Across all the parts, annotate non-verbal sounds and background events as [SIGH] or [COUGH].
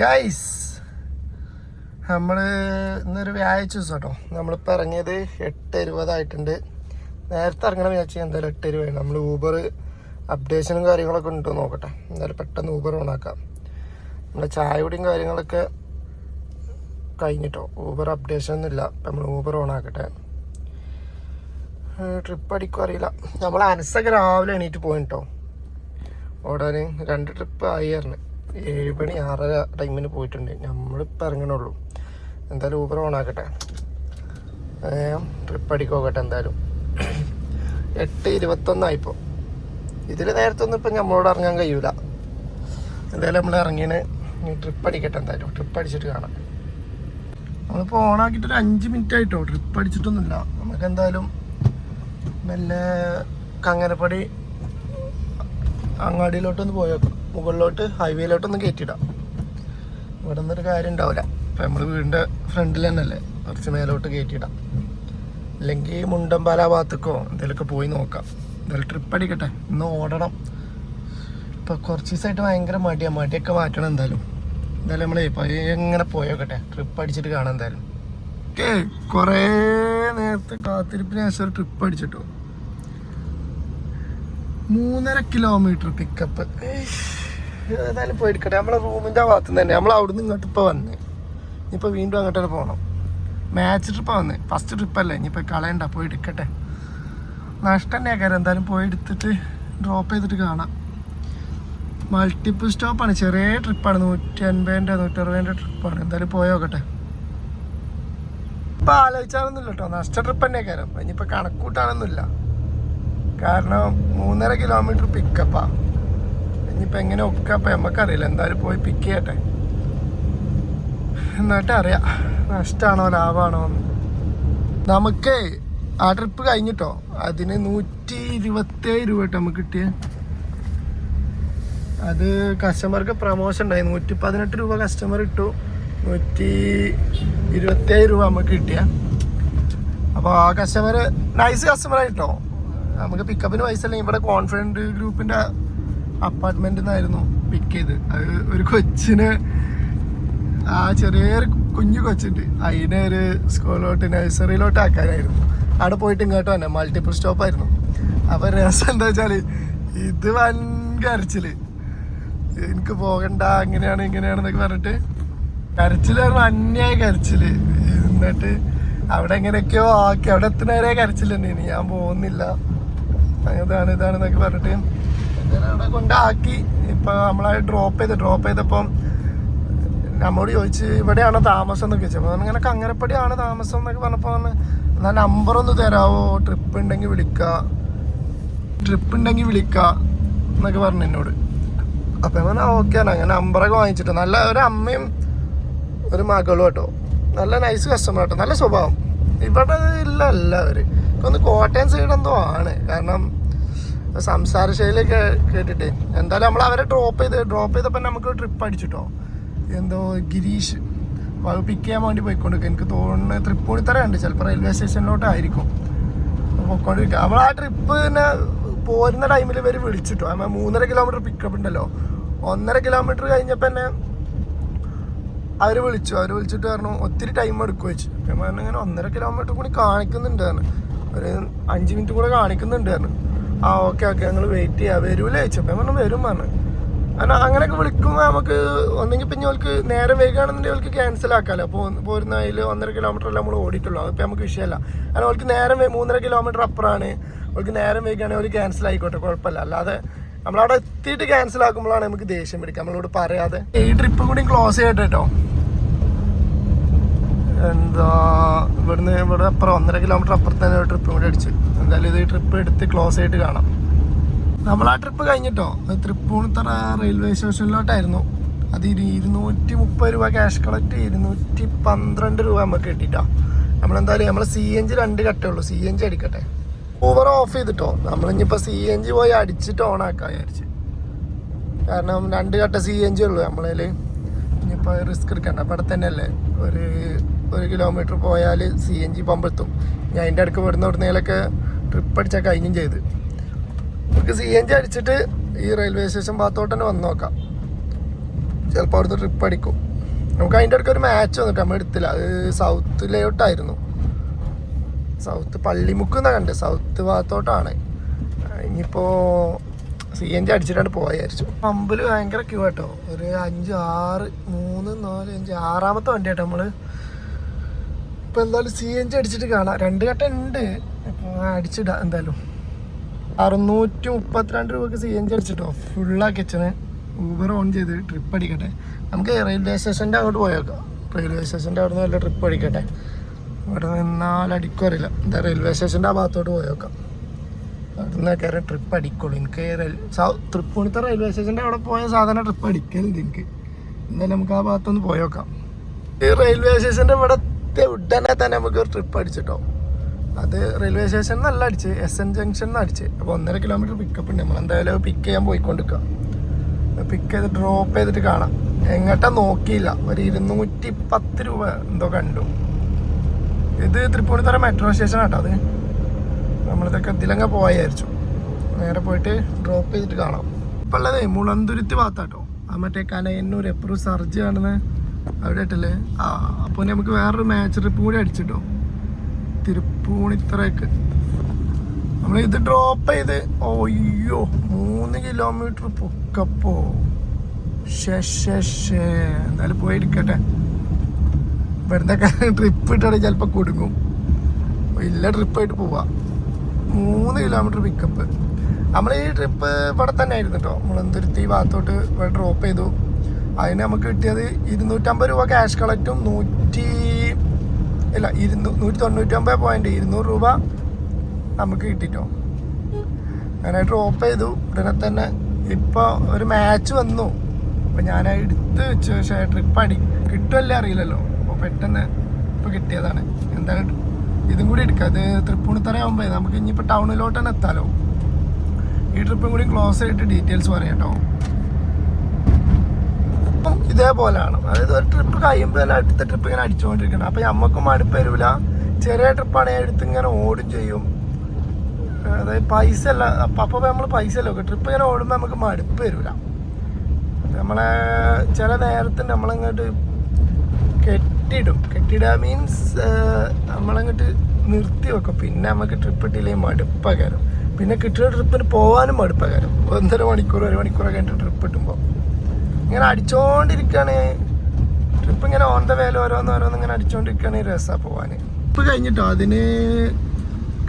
Guys നമ്മൾ ഇന്നൊരു വ്യാഴാഴ്ച ദിവസം കേട്ടോ. നമ്മളിപ്പോൾ ഇറങ്ങിയത് എട്ട് ഇരുപതായിട്ടുണ്ട്. നേരത്തെ ഇറങ്ങണം വിചാരിച്ചാൽ എന്തായാലും എട്ട് രൂപയാണ് നമ്മൾ ഊബർ അപ്ഡേഷനും കാര്യങ്ങളൊക്കെ ഉണ്ടോ നോക്കട്ടെ. എന്തായാലും പെട്ടെന്ന് ഊബർ ഓണാക്കാം നമ്മുടെ ചായപൊടിയും കാര്യങ്ങളൊക്കെ കഴിഞ്ഞിട്ടോ. ഊബർ അപ്ഡേഷൻ ഒന്നും ഇല്ല. അപ്പം നമ്മൾ ഊബർ ഓണാക്കട്ടെ ട്രിപ്പ് അടിക്കും അറിയില്ല. നമ്മൾ അനസൊക്കെ രാവിലെ എണീറ്റ് പോയിട്ടോ ഓടാൻ രണ്ട് ട്രിപ്പ് ആയി ഏഴ് മണി ആറര ടൈമിന് പോയിട്ടുണ്ട്. നമ്മളിപ്പോൾ ഇറങ്ങണുള്ളൂ. എന്തായാലും ഊബർ ഓണാക്കട്ടെ ട്രിപ്പ് അടിക്കോക്കട്ടെ എന്തായാലും. എട്ട് ഇരുപത്തൊന്നായിപ്പോൾ ഇതിൽ നേരത്തെ ഒന്നും ഇപ്പം നമ്മളോട് ഇറങ്ങാൻ കഴിയൂല. എന്തായാലും നമ്മൾ ഇറങ്ങിന് ട്രിപ്പ് അടിക്കട്ടെ എന്തായാലും. ട്രിപ്പ് അടിച്ചിട്ട് കാണാം. നമ്മളിപ്പോൾ ഓണാക്കിയിട്ട് ഒരു അഞ്ച് മിനിറ്റ് ആയിട്ടോ. ട്രിപ്പ് അടിച്ചിട്ടൊന്നുമില്ല. നമുക്ക് എന്തായാലും മെല്ലെ കങ്ങനപ്പടി അങ്ങാടിയിലോട്ടൊന്ന് പോയേക്കാം. മുകളിലോട്ട് ഹൈവേയിലോട്ടൊന്ന് കയറ്റിയിടാം ഇവിടെ നിന്നൊരു കാര്യം ഉണ്ടാവില്ല അപ്പം നമ്മൾ വീടിന്റെ ഫ്രണ്ടിൽ തന്നെയല്ലേ? കുറച്ച് മേലോട്ട് കയറ്റിയിടാം അല്ലെങ്കിൽ മുണ്ടമ്പാല ഭാഗത്തേക്കോ എന്തെങ്കിലുമൊക്കെ പോയി നോക്കാം. എന്തായാലും ട്രിപ്പ് അടിക്കട്ടെ. ഇന്ന് ഓടണം. ഇപ്പം കുറച്ച് ദിവസമായിട്ട് ഭയങ്കര മടിയാ. മടിയൊക്കെ മാറ്റണം എന്തായാലും. എന്തായാലും നമ്മളെ ഇപ്പോൾ എങ്ങനെ പോയോക്കട്ടെ ട്രിപ്പ് അടിച്ചിട്ട് കാണാം എന്തായാലും. ഓക്കെ കുറേ നേരത്തെ കാത്തിരിപ്പിന് ശേഷം ഒരു ട്രിപ്പ് അടിച്ചിട്ടു. മൂന്നര കിലോമീറ്റർ പിക്കപ്പ് ഏതായാലും പോയിരിക്കട്ടെ. നമ്മളെ റൂമിന്റെ ഭാഗത്ത് തന്നെ. നമ്മൾ അവിടുന്ന് ഇങ്ങോട്ട് ഇപ്പോൾ വന്ന്. ഇനിയിപ്പോൾ വീണ്ടും അങ്ങോട്ട് തന്നെ പോകണം മാച്ച് ട്രിപ്പാണ് വന്ന്. ഫസ്റ്റ് ട്രിപ്പല്ലേ ഇനിയിപ്പോൾ കളയണ്ട. പോയി എടുക്കട്ടെ. നഷ്ടം തന്നെയാക്കാരം എന്തായാലും പോയി എടുത്തിട്ട് ഡ്രോപ്പ് ചെയ്തിട്ട് കാണാം. മൾട്ടിപ്പിൾ സ്റ്റോപ്പാണ് ചെറിയ ട്രിപ്പാണ് നൂറ്റി അൻപതിന്റെ നൂറ്ററുപതിന്റെ ട്രിപ്പാണ് എന്തായാലും പോയോക്കട്ടെ ഇപ്പം ആലോചിച്ചാലൊന്നുമില്ല കേട്ടോ നഷ്ട ട്രിപ്പ് തന്നെയാക്കാരം ഇനിയിപ്പോൾ കണക്കൂട്ടാനൊന്നുമില്ല. കാരണം മൂന്നര കിലോമീറ്റർ പിക്കപ്പാ ഇനിയിപ്പോൾ എങ്ങനെ ഒക്കെ അപ്പം നമുക്കറിയില്ല എന്തായാലും പോയി പിക്ക് ചെയ്യട്ടെ. എന്നിട്ട് അറിയാം. നഷ്ടമാണോ ലാഭമാണോ എന്ന്. നമുക്ക് ആ ട്രിപ്പ് കഴിഞ്ഞിട്ടോ? അതിന് നൂറ്റി ഇരുപത്തേഴ് രൂപ കേട്ടോ നമുക്ക് കിട്ടിയ. അത് കസ്റ്റമർക്ക് പ്രമോഷൻ ഉണ്ടായി. നൂറ്റി പതിനെട്ട് രൂപ കസ്റ്റമർ ഇട്ടു. നൂറ്റി ഇരുപത്തേഴ് രൂപ നമുക്ക് കിട്ടിയ. അപ്പോൾ ആ കസ്റ്റമർ നൈസ് കസ്റ്റമർ ആയിട്ടോ? നമുക്ക് പിക്കപ്പിന് പൈസ അല്ലെങ്കിൽ ഇവിടെ കോൺഫിഡന്റ് ഗ്രൂപ്പിന്റെ അപ്പാർട്ട്മെന്റിൽ നിന്നായിരുന്നു പിക്ക് ചെയ്ത്. അത് ഒരു കൊച്ചിന് ആ ചെറിയൊരു കുഞ്ഞു കൊച്ചുണ്ട്. അതിനെ ഒരു സ്കൂളിലോട്ട് നഴ്സറിയിലോട്ട് ആക്കാനായിരുന്നു. അവിടെ പോയിട്ട് ഇങ്ങോട്ട് വന്നെ. മൾട്ടിപ്പിൾ സ്റ്റോപ്പായിരുന്നു അപ്പം രസം എന്താ വെച്ചാൽ ഇത് വൻ കരച്ചിൽ എനിക്ക് പോകണ്ട അങ്ങനെയാണ് ഇങ്ങനെയാണെന്നൊക്കെ പറഞ്ഞിട്ട് കരച്ചിലായിരുന്നു അന്യായ കരച്ചിൽ. എന്നിട്ട് അവിടെ എങ്ങനെയൊക്കെയോ ആക്കി. അവിടെ എത്തുന്നവരെ കരച്ചിലുണ്ട് ഇനി ഞാൻ പോകുന്നില്ല. ഇതാണ് ഇതാണെന്നൊക്കെ പറഞ്ഞിട്ട് അങ്ങനെ അവിടെ കൊണ്ടാക്കി. ഇപ്പൊ നമ്മളെ ഡ്രോപ്പ് ചെയ്ത് ഡ്രോപ്പ് ചെയ്തപ്പം നമ്മോട് ചോദിച്ച് ഇവിടെയാണോ താമസം എന്നൊക്കെ ചോദിച്ചപ്പോൾ ഇങ്ങനെ കങ്ങരപ്പടിയാണ് താമസം എന്നൊക്കെ പറഞ്ഞപ്പോൾ പറഞ്ഞു എന്നാൽ നമ്പർ ഒന്ന് തരാവോ? ട്രിപ്പ് ഉണ്ടെങ്കിൽ വിളിക്ക. ട്രിപ്പ് ഉണ്ടെങ്കിൽ വിളിക്ക എന്നൊക്കെ പറഞ്ഞു എന്നോട്. അപ്പം ഞാൻ ഓക്കെ ആണ് അങ്ങനെ നമ്പറൊക്കെ വാങ്ങിച്ചിട്ട് നല്ല ഒരു അമ്മയും ഒരു മകളും കേട്ടോ നല്ല നൈസ് കസ്റ്റമർ കേട്ടോ നല്ല സ്വഭാവം. ഇവിടെ ഇല്ല എല്ലാവരും. ഒന്ന് കോട്ടയം സൈഡ് എന്തോ ആണ്. കാരണം സംസാര ശൈലി കേട്ടിട്ട്. എന്തായാലും നമ്മൾ അവരെ ഡ്രോപ്പ് ചെയ്ത് ഡ്രോപ്പ് ചെയ്തപ്പോൾ നമുക്ക് ട്രിപ്പ് അടിച്ചിട്ടോ? എന്തോ ഗിരീഷ് അപ്പോൾ പിക്ക് ചെയ്യാൻ വേണ്ടി പോയിക്കൊണ്ടിരിക്കും എനിക്ക് തോന്നുന്നത് തൃപ്പൂണിത്തറ ഉണ്ട് ചിലപ്പോൾ റെയിൽവേ സ്റ്റേഷനിലോട്ടായിരിക്കും പോയിക്കൊണ്ടിരിക്കുക അവൾ ആ ട്രിപ്പ് തന്നെ പോരുന്ന ടൈമിൽ ഇവർ വിളിച്ചിട്ടോ? നമ്മൾ മൂന്നര കിലോമീറ്റർ പിക്കപ്പ് ഉണ്ടല്ലോ. ഒന്നര കിലോമീറ്റർ കഴിഞ്ഞപ്പോൾ തന്നെ അവർ വിളിച്ചു. അവർ വിളിച്ചിട്ട് പറഞ്ഞു ഒത്തിരി ടൈം എടുക്കും വെച്ച് അമ്മ ഇങ്ങനെ ഒന്നര കിലോമീറ്റർ കൂടി കാണിക്കുന്നുണ്ട് ഒരു അഞ്ച് മിനിറ്റ് കൂടെ കാണിക്കുന്നുണ്ട് ആ ഓക്കെ ഓക്കെ ഞങ്ങൾ വെയിറ്റ് ചെയ്യാം. വരൂലേ ചോദിച്ചപ്പോൾ ഞാൻ പറഞ്ഞു വരും പറഞ്ഞു കാരണം അങ്ങനെയൊക്കെ വിളിക്കുമ്പോൾ നമുക്ക് ഒന്നെങ്കിൽ പിന്നെ അവൾക്ക് നേരം വൈകുകയാണെന്നുണ്ടെങ്കിൽ അവൾക്ക് ക്യാൻസൽ ആക്കാമല്ലോ അപ്പോൾ പോരുന്ന അതിൽ ഒന്നര കിലോമീറ്റർ എല്ലാം നമ്മൾ ഓടിയിട്ടുള്ളൂ. അതിപ്പോൾ നമുക്ക് വിഷയമല്ല കാരണം ഓൾക്ക് നേരം മൂന്നര കിലോമീറ്റർ അപ്പുറമാണ് ഓൾക്ക് നേരം വൈകുകയാണെങ്കിൽ അവർ ക്യാൻസൽ ആയിക്കോട്ടെ കുഴപ്പമില്ല. അല്ലാതെ നമ്മളവിടെ എത്തിയിട്ട് ക്യാൻസൽ ആക്കുമ്പോഴാണ് നമുക്ക് ദേഷ്യം പിടിക്കുക. നമ്മളോട് പറയാതെ. ഈ ട്രിപ്പ് കൂടി ക്ലോസ് ചെയ്യട്ടെ കേട്ടോ എന്താ ഇവിടുന്ന് ഇവിടെ അപ്പുറം ഒന്നര കിലോമീറ്റർ അപ്പുറത്ത് തന്നെ ഒരു ട്രിപ്പ് കൂടി അടിച്ചു. എന്തായാലും ഇത് ട്രിപ്പ് എടുത്ത് ക്ലോസ് ആയിട്ട് കാണാം. നമ്മൾ ആ ട്രിപ്പ് കഴിഞ്ഞിട്ടോ തൃപ്പൂണിത്തറ റെയിൽവേ സ്റ്റേഷനിലോട്ടായിരുന്നു അത് ഇരു ഇരുന്നൂറ്റി മുപ്പത് രൂപ ക്യാഷ് കളക്ട് ഇരുന്നൂറ്റി പന്ത്രണ്ട് രൂപ നമുക്ക് കിട്ടിട്ടോ. നമ്മളെന്തായാലും നമ്മൾ സി എൻ ജി രണ്ട് കട്ടേ ഉള്ളൂ. സി എൻ ജി അടിക്കട്ടെ. ഓവർ ഓഫ് ചെയ്തിട്ടോ? നമ്മളിനിപ്പോൾ സി എൻ ജി പോയി അടിച്ചിട്ട് ഓൺ ആക്കാം വിചാരിച്ച്. കാരണം രണ്ട് കട്ട സി എൻ ജി ഉള്ളൂ നമ്മളതിൽ ഇനിയിപ്പോൾ റിസ്ക് എടുക്കണ്ട. അവിടെ തന്നെയല്ലേ ഒരു ഒരു കിലോമീറ്റർ പോയാൽ സി എൻ ജി പമ്പ് എത്തും. ഞാൻ അതിന്റെ അടുക്ക് വരുന്ന ഇവിടുന്നേലൊക്കെ ട്രിപ്പ് അടിച്ചാൽ കഴിഞ്ഞും ചെയ്ത്. നമുക്ക് സി എൻ ജി അടിച്ചിട്ട് ഈ റെയിൽവേ സ്റ്റേഷൻ ഭാഗത്തോട്ട് തന്നെ വന്ന് നോക്കാം. ചിലപ്പോൾ അവിടുത്തെ ട്രിപ്പ് അടിക്കും. നമുക്ക് അതിന്റെ അടുക്ക് ഒരു മാച്ച് വന്നിട്ട് നമ്മൾ എടുത്തില്ല. അത് സൗത്ത് ലേഔട്ടായിരുന്നു സൗത്ത് പള്ളിമുക്ക് എന്നാണ് കണ്ടത്? സൗത്ത് ഭാഗത്തോട്ടാണ്. ഇനിയിപ്പോൾ സി എൻ ജി അടിച്ചിട്ടാണ് പോയായിരിച്ചു പമ്പിൽ ഭയങ്കര ക്യൂ കേട്ടോ ഒരു അഞ്ച് ആറ് മൂന്ന് നാല് അഞ്ച് ആറാമത്തെ വണ്ടി കേട്ടോ നമ്മൾ. ഇപ്പം എന്തായാലും സി എൻ ജി അടിച്ചിട്ട് കാണാം. രണ്ട് ഘട്ടം ഉണ്ട്. ഇപ്പോൾ അടിച്ചിടാം എന്തായാലും. അറുന്നൂറ്റി മുപ്പത്തിരണ്ട് രൂപക്ക് സി എൻ ജി അടിച്ചിട്ടോ. ഫുള്ളാക്കി കിച്ചന് ഊബർ ഓൺ ചെയ്ത് ട്രിപ്പ് അടിക്കട്ടെ. നമുക്ക് റെയിൽവേ സ്റ്റേഷന്റെ അങ്ങോട്ട് പോയേക്കാം. റെയിൽവേ സ്റ്റേഷന്റെ അവിടെ നിന്ന് വല്ല ട്രിപ്പ് അടിക്കട്ടെ. ഇവിടെ നിന്നാൽ അടിക്കും അറിയില്ല. എന്താ റെയിൽവേ സ്റ്റേഷന്റെ ആ ഭാഗത്തോട്ട് പോയേക്കാം. അവിടെ നിന്ന് കയറി ട്രിപ്പ് അടിക്കുള്ളൂ. എനിക്ക് സൗ- റെയിൽവേ സ്റ്റേഷന്റെ അവിടെ പോയ സാധാരണ ട്രിപ്പ് അടിക്കലുണ്ട് എനിക്ക്. എന്തായാലും നമുക്ക് ആ ഭാഗത്തൊന്ന് പോയേക്കാം. ഈ റെയിൽവേ സ്റ്റേഷന്റെ ഇവിടെ ഉടനെ തന്നെ നമുക്ക് ഒരു ട്രിപ്പ് അടിച്ചിട്ടോ. അത് റെയിൽവേ സ്റ്റേഷൻ നല്ല അടിച്ച് എസ് എൻ ജംഗ്ഷൻ അടിച്ച്. അപ്പോൾ ഒന്നര കിലോമീറ്റർ പിക്കപ്പ് ഉണ്ട്. നമ്മൾ എന്തായാലും പിക്ക് ചെയ്യാൻ പോയിക്കൊണ്ടിരിക്കുക പിക്ക് ചെയ്ത് ഡ്രോപ്പ് ചെയ്തിട്ട് കാണാം. എങ്ങട്ട നോക്കിയില്ല. ഒരു ഇരുന്നൂറ്റി പത്ത് രൂപ എന്തോ കണ്ടു. ഇത് തൃപ്പൂണിത്തറ മെട്രോ സ്റ്റേഷൻ ആട്ടോ അത്. നമ്മളിതൊക്കെ ഇതിലങ്ങ് പോയായിരിച്ചു നേരെ പോയിട്ട് ഡ്രോപ്പ് ചെയ്തിട്ട് കാണാം. ഇപ്പം ഉള്ളത് മുളന്തുരുത്തി ഭാഗത്താട്ടോ. ആ മറ്റേ കനയന്നൂർ എപ്പോഴും സർജ് കാണുന്ന അവിടെ ആയിട്ടല്ലേ ആ അപ്പോൾ നമുക്ക് വേറൊരു മാച്ച് ട്രിപ്പ് കൂടി അടിച്ചിട്ടോ. തിരുപ്പൂണിത്തറയ്ക്ക് നമ്മൾ ഇത് ഡ്രോപ്പ് ചെയ്ത് ഓയ്യോ മൂന്ന് കിലോമീറ്റർ പൊക്കപ്പോ ഷേ എന്തായാലും പോയി എടുക്കട്ടെ വെറുതെ ട്രിപ്പ് ഇട്ടാണെങ്കിൽ ചിലപ്പോൾ കുടുങ്ങും. ഇല്ല ട്രിപ്പായിട്ട് പോവാ. മൂന്ന് കിലോമീറ്റർ പിക്കപ്പ് നമ്മൾ ഈ ട്രിപ്പ് ഇവിടെ തന്നെ ആയിരുന്നു കേട്ടോ മുളന്തുരുത്തി ഭാഗത്തോട്ട് ഇവിടെ ഡ്രോപ്പ് ചെയ്തു. അതിന് നമുക്ക് കിട്ടിയത് ഇരുന്നൂറ്റമ്പത് രൂപ ക്യാഷ് കളക്റ്റും നൂറ്റി ഇല്ല ഇരുന്നൂ നൂറ്റി തൊണ്ണൂറ്റൊമ്പത് പോയിന്റ് ഇരുന്നൂറ് രൂപ നമുക്ക് കിട്ടിട്ടോ. അങ്ങനെ ഡ്രോപ്പ് ചെയ്തു. ഉടനെ തന്നെ ഇപ്പോൾ ഒരു മാച്ച് വന്നു. അപ്പോൾ ഞാൻ എടുത്ത് വെച്ച പക്ഷേ ട്രിപ്പ് അടി കിട്ടുമല്ലേ അറിയില്ലല്ലോ. അപ്പോൾ പെട്ടെന്ന് ഇപ്പോൾ കിട്ടിയതാണ്. എന്തായാലും ഇതും കൂടി എടുക്കാം. അത് തൃപ്പൂണിത്തറ ആകുമ്പോൾ നമുക്ക് ഇനിയിപ്പോൾ ടൗണിലോട്ട് തന്നെ എത്താലോ. ഈ ട്രിപ്പും കൂടി ക്ലോസ് ആയിട്ട് ഡീറ്റെയിൽസ് പറയാം കേട്ടോ ഇതേപോലെയാണ് അതായത് ഒരു ട്രിപ്പ് കഴിയുമ്പോൾ തന്നെ അടുത്ത ട്രിപ്പ് ഇങ്ങനെ അടിച്ചുകൊണ്ടിരിക്കണം അപ്പം നമ്മൾക്ക് മടുപ്പ് വരില്ല ചെറിയ ട്രിപ്പാണെങ്കിൽ എടുത്ത് ഇങ്ങനെ ഓടും ചെയ്യും. അതായത് പൈസ അല്ല അപ്പം അപ്പോൾ നമ്മൾ പൈസ അല്ല ട്രിപ്പ് ഇങ്ങനെ ഓടുമ്പോൾ നമുക്ക് മടുപ്പ് വരില്ല നമ്മളെ ചില നേരത്തിന് നമ്മളങ്ങോട്ട് കെട്ടിടും. കെട്ടിടുക മീൻസ് നമ്മളങ്ങോട്ട് നിർത്തി വെക്കും. പിന്നെ നമുക്ക് ട്രിപ്പ് ഇട്ടില്ലെങ്കിൽ മടുപ്പകരം പിന്നെ കിട്ടുന്ന ട്രിപ്പിന് പോകാനും മടുപ്പകരം ഒന്നര മണിക്കൂർ ഒരു മണിക്കൂറൊക്കെ കഴിഞ്ഞിട്ട് ട്രിപ്പ് കിട്ടുമ്പോൾ ഇങ്ങനെ അടിച്ചോണ്ടിരിക്കാണ്. ട്രിപ്പ് ഇങ്ങനെ ഓൺ ദ വേല ഓരോന്ന് ഓരോന്ന് ഇങ്ങനെ അടിച്ചോണ്ടിരിക്കാണ് രസമാണ് പോവാൻ ട്രിപ്പ് കഴിഞ്ഞിട്ടോ? അതിന്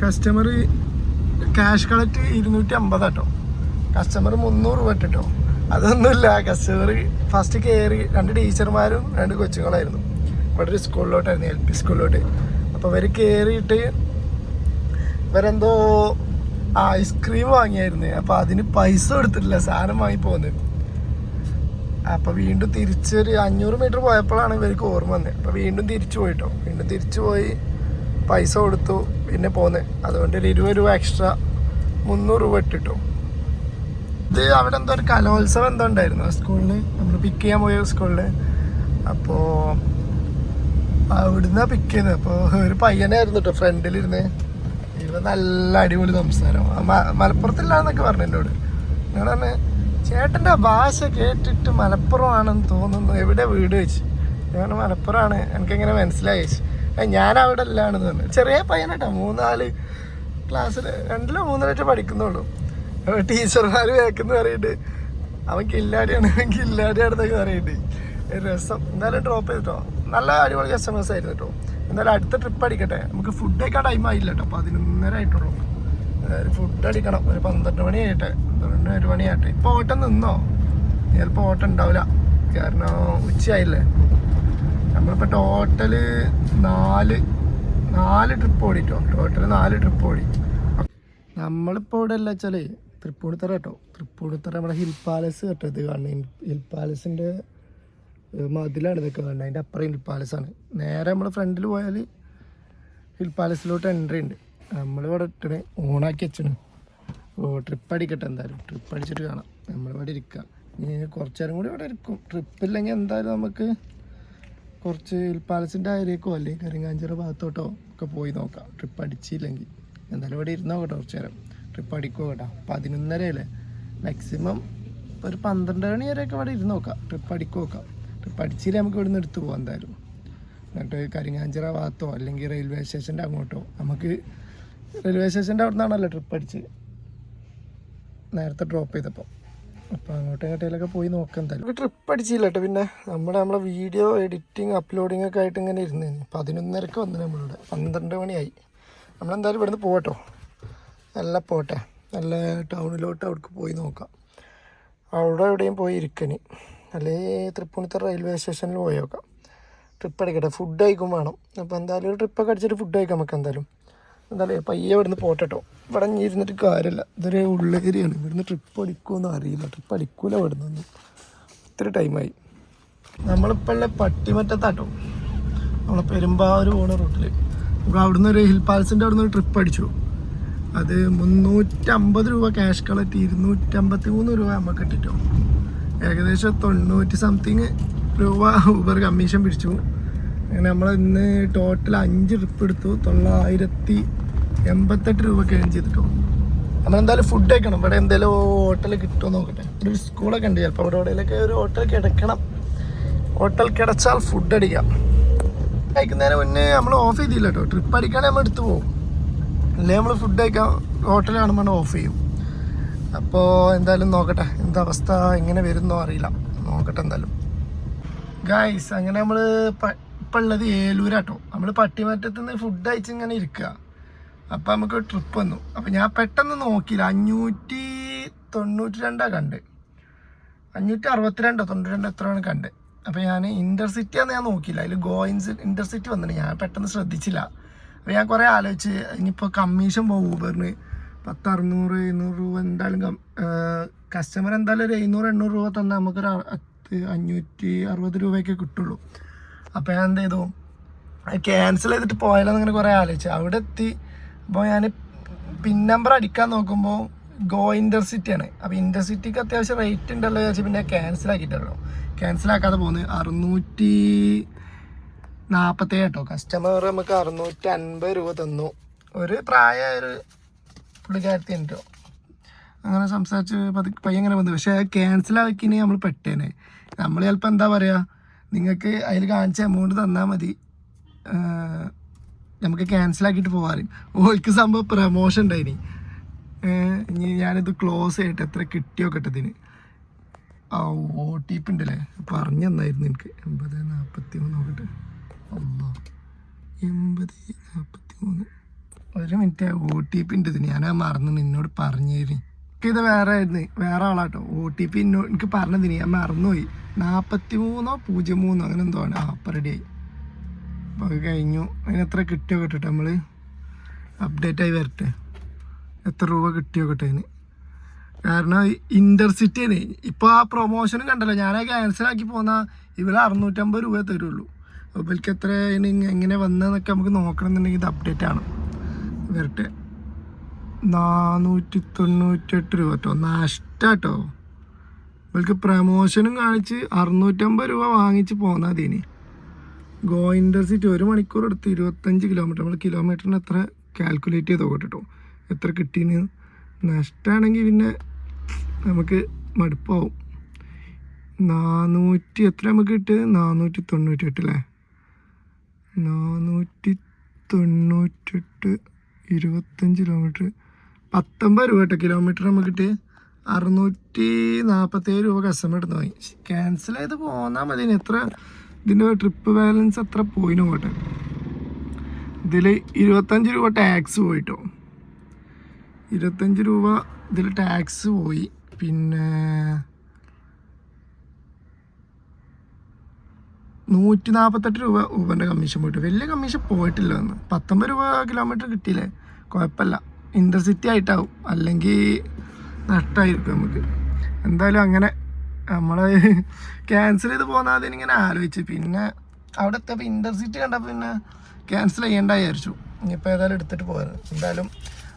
കസ്റ്റമർ ക്യാഷ് കളക്ട് ഇരുന്നൂറ്റി അമ്പതാട്ടോ കസ്റ്റമർ മുന്നൂറ് രൂപ ഇട്ടിട്ടോ. അതൊന്നുമില്ല. കസ്റ്റമർ ഫസ്റ്റ് കയറി രണ്ട് ടീച്ചർമാരും രണ്ട് കൊച്ചുങ്ങളായിരുന്നു. ഇവിടെ ഒരു സ്കൂളിലോട്ടായിരുന്നു എൽ പി സ്കൂളിലോട്ട്. അപ്പോൾ ഇവർ കയറിയിട്ട് ഇവരെന്തോ ഐസ്ക്രീം വാങ്ങിയായിരുന്നു. അപ്പോൾ അതിന് പൈസ കൊടുത്തിട്ടില്ല. സാധനം വാങ്ങി പോകുന്നത് അപ്പോൾ വീണ്ടും തിരിച്ചൊരു അഞ്ഞൂറ് മീറ്റർ പോയപ്പോഴാണ് ഇവർക്ക് ഓർമ്മ വന്നത് അപ്പോൾ വീണ്ടും തിരിച്ചു പോയിട്ടോ. വീണ്ടും തിരിച്ചു പോയി പൈസ കൊടുത്തു പിന്നെ പോന്ന്. അതുകൊണ്ട് ഒരു ഇരുപത് രൂപ എക്സ്ട്രാ മുന്നൂറ് രൂപ ഇട്ടിട്ടു. ഇത് അവിടെ എന്തോ ഒരു കലോത്സവം എന്തോ ഉണ്ടായിരുന്നു ആ സ്കൂളിൽ നമ്മൾ പിക്ക് ചെയ്യാൻ പോയ സ്കൂളിൽ അപ്പോൾ അവിടുന്ന് പിക്ക് ചെയ്യുന്നത് അപ്പോൾ ഒരു പയ്യനായിരുന്നു കേട്ടോ ഫ്രണ്ടിലിരുന്ന്. ഇവ നല്ല അടിപൊളി സംസാരം. മലപ്പുറത്തില്ലാന്നൊക്കെ പറഞ്ഞു എന്നോട്. ഞാൻ പറഞ്ഞു ചേട്ടന്റെ ഭാഷ കേട്ടിട്ട് മലപ്പുറമാണെന്ന് തോന്നുന്നു. എവിടെ വീട് വെച്ച്? ഞാൻ മലപ്പുറമാണ് എനിക്കെങ്ങനെ മനസ്സിലായി ചോദിച്ചു. "ഏ, ഞാൻ അവിടെ അല്ലാണെന്ന് പറഞ്ഞു ചെറിയ പയ്യനട്ടാ. മൂന്നാൽ ക്ലാസ്സിൽ രണ്ടിലോ മൂന്നിലോ പഠിക്കുന്നുള്ളൂ. ടീച്ചർമാർ കേൾക്കുന്ന പറയിട്ട് അവൻ കില്ലാടിയാണ് അവൻ കില്ലാടിയാണെന്നൊക്കെ പറയുന്നുണ്ട് ഒരു രസം. എന്തായാലും ഡ്രോപ്പ് ചെയ്തിട്ടോ? നല്ല അടിപൊളി കസ്റ്റമേഴ്സ് ആയിരുന്നു കേട്ടോ. എന്തായാലും അടുത്ത ട്രിപ്പ് അടിക്കട്ടെ. നമുക്ക് ഫുഡ് കഴിക്കാൻ ടൈം ആയില്ല കേട്ടോ. പതിനൊന്നര ആയിട്ടുള്ളൂ. ഫുഡ് അടിക്കണം. ഒരു പന്ത്രണ്ട് മണി ആയിട്ടെ. പന്ത്രണ്ട് ഒരു മണി ആട്ടെ ഇപ്പോൾ ഓട്ടം നിന്നോ? ചിലപ്പോൾ ഓട്ടം ഉണ്ടാവില്ല. കാരണം ഉച്ചയായില്ലേ. നമ്മളിപ്പോൾ ടോട്ടൽ നാല് നാല് ട്രിപ്പ് ഓടിട്ടോ ടോട്ടൽ നാല് ട്രിപ്പ് ഓടി. നമ്മളിപ്പോൾ ഇവിടെ അല്ല വെച്ചാൽ തൃപ്പൂണിത്തറ കേട്ടോ. തൃപ്പൂണിത്തറ നമ്മുടെ ഹിൽ പാലസ് കേട്ടോ. ഇത് കാണുന്നത് ഹിൽ പാലസിന്റെ മതിലാണ് ഇതൊക്കെ കാണുന്നത് അതിന്റെ അപ്പുറം ഹിൽ പാലസാണ്. നേരെ നമ്മൾ ഫ്രണ്ടിൽ പോയാൽ ഹിൽ പാലസിലോട്ട് എൻട്രി ഉണ്ട്. നമ്മളിവിടെ ഇട്ടണേ ഓണാക്കി വെച്ചണ് ഓ ട്രിപ്പ് അടിക്കട്ടെ എന്തായാലും. ട്രിപ്പ് അടിച്ചിട്ട് കാണാം. നമ്മളിവിടെ ഇരിക്കുക ഇനി കുറച്ചേരം കൂടി ഇവിടെ ഇരിക്കും. ട്രിപ്പില്ലെങ്കിൽ എന്തായാലും നമുക്ക് കുറച്ച് ഹിൽ പാലസിന്റെ അരിയേക്കോ അല്ലെങ്കിൽ കരിങ്ങാഞ്ചിറ ഭാഗത്തോട്ടോ ഒക്കെ പോയി നോക്കാം. ട്രിപ്പ് അടിച്ചില്ലെങ്കിൽ. എന്തായാലും ഇവിടെ ഇരുന്നോ കേട്ടോ കുറച്ച് നേരം ട്രിപ്പ് അടിക്കോ കേട്ടോ. പതിനൊന്നര അല്ലേ മാക്സിമം ഒരു പന്ത്രണ്ട് മണി വരെയൊക്കെ ഇവിടെ ഇരുന്ന് നോക്കാം. ട്രിപ്പ് അടിക്ക് നോക്കാം. ട്രിപ്പ് അടിച്ചില്ലേ നമുക്ക് ഇവിടെ നിന്ന് എടുത്തു പോകാം എന്തായാലും. എന്നിട്ട് കരിങ്ങാഞ്ചിറ ഭാഗത്തോ അല്ലെങ്കിൽ റെയിൽവേ സ്റ്റേഷന്റെ അങ്ങോട്ടോ നമുക്ക് റെയിൽവേ സ്റ്റേഷന്റെ അവിടെ നിന്നാണല്ലോ ട്രിപ്പ് അടിച്ച് നേരത്തെ ഡ്രോപ്പ് ചെയ്തപ്പോൾ അപ്പോൾ അങ്ങോട്ടും ഇങ്ങോട്ടേലൊക്കെ പോയി നോക്കാൻ എന്തായാലും. ട്രിപ്പ് അടിച്ചില്ല കേട്ടോ പിന്നെ. നമ്മുടെ നമ്മളെ വീഡിയോ എഡിറ്റിംഗ് അപ്ലോഡിംഗ് ഒക്കെ ആയിട്ട് ഇങ്ങനെ ഇരുന്ന് പതിനൊന്നരക്ക് വന്നു നമ്മളിവിടെ. പന്ത്രണ്ട് മണിയായി. നമ്മളെന്തായാലും ഇവിടുന്ന് പോകട്ടോ നല്ല പോട്ടെ. നല്ല ടൗണിലോട്ട് അവിടേക്ക് പോയി നോക്കാം. അവിടെ എവിടെയും പോയി ഇരിക്കന്. അല്ലെങ്കിൽ തൃപ്പൂണിത്തറ റെയിൽവേ സ്റ്റേഷനിൽ പോയി നോക്കാം. ട്രിപ്പ് അടിക്കട്ടെ. ഫുഡ് കഴിക്കും വേണം. അപ്പോൾ എന്തായാലും ഒരു ട്രിപ്പൊക്കെ അടിച്ചിട്ട് ഫുഡ് കഴിക്കാം നമുക്ക് എന്തായാലും. എന്തായാലും പയ്യെ ഇവിടുന്ന് പോട്ടെട്ടോ. ഇവിടെ ഇരുന്നിട്ട് കാര്യമില്ല. ഇതൊരു ഉള്ളേരിയാണ്. ഇവിടുന്ന് ട്രിപ്പ് അടിക്കുമെന്ന് അറിയില്ല. ട്രിപ്പ് അടിക്കൂല ഇവിടുന്ന് ഒന്നും ഇത്ര ടൈമായി നമ്മളിപ്പോൾ ഉള്ള പട്ടിമറ്റത്താട്ടോ. നമ്മളെ പെരുമ്പാവൂർ പോണ റൂട്ടിൽ നമുക്ക് അവിടുന്ന് ഒരു ഹിൽ പാലസിന്റെ അവിടുന്ന് ഒരു ട്രിപ്പ് അടിച്ചു. അത് മുന്നൂറ്റമ്പത് രൂപ ക്യാഷ് കളക്ട് ഇരുന്നൂറ്റമ്പത്തി മൂന്ന് രൂപ നമുക്ക് കിട്ടിട്ടോ. ഏകദേശം തൊണ്ണൂറ്റി സംതിങ് രൂപ ഊബർ കമ്മീഷൻ പിടിച്ചു. അങ്ങനെ നമ്മൾ ഇന്ന് ടോട്ടൽ അഞ്ച് ട്രിപ്പ് എടുത്തു. തൊള്ളായിരത്തി എൺപത്തെട്ട് രൂപ ഏൺ ചെയ്തിട്ടോ നമ്മളെന്തായാലും ഫുഡ് കഴിക്കണം. ഇവിടെ എന്തെങ്കിലും ഹോട്ടൽ കിട്ടുമോ നോക്കട്ടെ. ഒരു സ്കൂളൊക്കെ ഉണ്ട് ചിലപ്പോൾ അവിടെ എവിടെയെങ്കിലൊക്കെ ഒരു ഹോട്ടൽ കിടക്കണം. ഹോട്ടൽ കിടച്ചാൽ ഫുഡ് അടിക്കാം. കഴിക്കുന്നതിന് മുന്നേ നമ്മൾ ഓഫ് ചെയ്തില്ല കേട്ടോ ട്രിപ്പ് അടിക്കാണെങ്കിൽ നമ്മൾ എടുത്തു പോകും. അല്ലെങ്കിൽ നമ്മൾ ഫുഡ് കഴിക്കാൻ ഹോട്ടൽ കാണുമ്പോൾ ഓഫ് ചെയ്യും. അപ്പോൾ എന്തായാലും നോക്കട്ടെ. എന്താ അവസ്ഥ എങ്ങനെ വരുന്നോ അറിയില്ല. നോക്കട്ടെ എന്തായാലും. ഗായ്സ് അങ്ങനെ നമ്മൾ ഇപ്പം ഉള്ളത് ഏലൂരാട്ടോ. നമ്മൾ പട്ടിമറ്റത്ത് നിന്ന് ഫുഡ് അയച്ച് ഇങ്ങനെ ഇരിക്കുക അപ്പം നമുക്ക് ട്രിപ്പ് വന്നു. അപ്പം ഞാൻ പെട്ടെന്ന് നോക്കിയില്ല അഞ്ഞൂറ്റി തൊണ്ണൂറ്റി രണ്ടാണ് കണ്ട്. അഞ്ഞൂറ്റി അറുപത്തിരണ്ടോ തൊണ്ണൂറ്റി രണ്ടോ എത്രയാണ് കണ്ട്. അപ്പോൾ ഞാൻ ഇന്റർസിറ്റി ആണെന്ന് ഞാൻ നോക്കിയില്ല അതിൽ ഗോയിൻസ് ഇന്റർസിറ്റി വന്നിട്ട് ഞാൻ പെട്ടെന്ന് ശ്രദ്ധിച്ചില്ല. അപ്പോൾ ഞാൻ കുറേ ആലോചിച്ച് ഇനിയിപ്പോൾ കമ്മീഷൻ പോകും ഊബറിന് പത്ത് അറുന്നൂറ് എഴുന്നൂറ് രൂപ എന്തായാലും കസ്റ്റമർ എന്തായാലും ഒരു എഴുന്നൂറ് എണ്ണൂറ് രൂപ തന്നാൽ നമുക്കൊരു അഞ്ഞൂറ്റി അറുപത് രൂപയൊക്കെ കിട്ടുള്ളൂ. അപ്പോൾ ഞാൻ എന്ത് ചെയ്തു? ക്യാൻസൽ ചെയ്തിട്ട് പോയാലോ എന്നിങ്ങനെ കുറേ ആലോചിച്ചു. അവിടെ എത്തി. അപ്പോൾ ഞാൻ പിൻ നമ്പർ അടിക്കാൻ നോക്കുമ്പോൾ ഗോ ഇന്റർസിറ്റിയാണ് അപ്പോൾ ഇന്റർസിറ്റിക്ക് അത്യാവശ്യം റേറ്റ് ഉണ്ടല്ലോ ചോദിച്ചാൽ പിന്നെ ക്യാൻസൽ ആക്കിയിട്ടല്ലോ. ക്യാൻസൽ ആക്കാതെ പോകുന്നത് അറുന്നൂറ്റി നാൽപ്പത്തേഴ് കേട്ടോ. കസ്റ്റമർ നമുക്ക് അറുന്നൂറ്റി അൻപത് രൂപ തന്നു. ഒരു പ്രായമായ ഒരു പുള്ളിക്കാരത്തി ഉണ്ടോ അങ്ങനെ സംസാരിച്ച് പയ്യങ്ങനെ വന്നു. പക്ഷേ ക്യാൻസൽ ആക്കിനെ നമ്മൾ പെട്ടേനെ. നമ്മൾ ചിലപ്പോൾ എന്താ പറയുക നിങ്ങൾക്ക് അതിൽ കാണിച്ച എമൗണ്ട് തന്നാൽ മതി. നമുക്ക് ക്യാൻസൽ ആക്കിയിട്ട് പോകാറ് ഓൾക്ക് സംഭവം പ്രമോഷൻ ഉണ്ടായിനി. ഇനി ഞാനിത് ക്ലോസ് ചെയ്യട്ടെ എത്ര കിട്ടിയോ ഇതിന്. ആ ഒ ടി പി ഉണ്ടല്ലേ? പറഞ്ഞു തന്നായിരുന്നു എനിക്ക്. എൺപത് നാൽപ്പത്തി മൂന്ന് നോക്കട്ടെ. അല്ലോ എൺപത് നാൽപ്പത്തി മൂന്ന് ഒരു മിനിറ്റ് ഒ ടി പി ഉണ്ട് ഇതിന്. ഞാൻ മറന്നു നിന്നോട് പറഞ്ഞു ഇത് വേറെ ആയിരുന്നു. വേറെ ആളാട്ടോ. ഒ ടി പി എന്നോട് എനിക്ക് പറഞ്ഞതിന് ഞാൻ മറന്നുപോയി. നാൽപ്പത്തി മൂന്നോ പൂജ്യം മൂന്നോ അങ്ങനെ എന്തോ ആണ്. ആ അപ്പം റെഡിയായി അപ്പോൾ അത് കഴിഞ്ഞു. അതിന് എത്ര കിട്ടിയോ കേട്ടോ നമ്മൾ അപ്ഡേറ്റ് ആയി വരട്ടെ. എത്ര രൂപ കിട്ടിയോ കേട്ടോ അതിന്. കാരണം ഇന്റർസിറ്റി ആണ്. ഇപ്പോൾ ആ പ്രൊമോഷനും കണ്ടല്ലോ. ഞാൻ ക്യാൻസലാക്കി പോന്നാൽ ഇവിടെ അറുന്നൂറ്റമ്പത് രൂപ തരുള്ളൂ. അപ്പോൾ ഇവർക്ക് എത്ര എങ്ങനെ വന്നതെന്നൊക്കെ നമുക്ക് നോക്കണം എന്നുണ്ടെങ്കിൽ ഇത് അപ്ഡേറ്റ് ആണ്. വരട്ടെ. നാനൂറ്റി തൊണ്ണൂറ്റെട്ട് രൂപ കേട്ടോ നഷ്ടാട്ടോ ഇവർക്ക് പ്രമോഷനും കാണിച്ച് അറുന്നൂറ്റമ്പത് രൂപ വാങ്ങിച്ച് പോന്നാൽ മതി ഗോ ഇന്റർസിറ്റി ഒരു മണിക്കൂർ എടുത്ത് ഇരുപത്തഞ്ച് കിലോമീറ്റർ നമ്മൾ കിലോമീറ്ററിന് എത്ര കാൽക്കുലേറ്റ് ചെയ്ത് നോക്കട്ടെ കേട്ടോ എത്ര കിട്ടീന്ന്. നഷ്ടമാണെങ്കിൽ പിന്നെ നമുക്ക് മടുപ്പാവും. നാനൂറ്റി എത്ര നമുക്ക് കിട്ടിയത്? നാനൂറ്റി തൊണ്ണൂറ്റി എട്ട് അല്ലേ നാനൂറ്റി തൊണ്ണൂറ്റെട്ട് ഇരുപത്തഞ്ച് കിലോമീറ്റർ പത്തൊമ്പത് രൂപ കേട്ടോ കിലോമീറ്റർ നമുക്ക് കിട്ടി അറുന്നൂറ്റി നാൽപ്പത്തേഴ് രൂപ കസ്റ്റമർ എടുത്ത് വാങ്ങി. ക്യാൻസൽ ചെയ്ത് പോന്നാൽ മതി എത്ര? ഇതിന്റെ ട്രിപ്പ് ബാലൻസ് എത്ര പോയിനോ പോട്ടെ ഇതിൽ ഇരുപത്തഞ്ച് രൂപ ടാക്സ് പോയിട്ടോ. ഇരുപത്തഞ്ച് രൂപ ഇതിൽ ടാക്സ് പോയി. പിന്നെ നൂറ്റി നാൽപ്പത്തെട്ട് രൂപ ഊബറിന്റെ കമ്മീഷൻ പോയിട്ട്. വലിയ കമ്മീഷൻ പോയിട്ടില്ല എന്ന് പത്തൊമ്പത് രൂപ കിലോമീറ്റർ കിട്ടിയില്ലേ? കുഴപ്പമില്ല. ഇന്റർസിറ്റി ആയിട്ടാവും. അല്ലെങ്കിൽ നഷ്ടമായിരിക്കും നമുക്ക്. എന്തായാലും അങ്ങനെ നമ്മൾ ക്യാൻസൽ ചെയ്ത് പോന്നാൽ ഇങ്ങനെ ആലോചിച്ച്. പിന്നെ അവിടെ എത്തിയപ്പോൾ ഇന്റർസിറ്റി കണ്ടപ്പോൾ പിന്നെ ക്യാൻസൽ ചെയ്യേണ്ട വിചാരിച്ചു. ഇനിയിപ്പോൾ ഏതായാലും എടുത്തിട്ട് പോയത് എന്തായാലും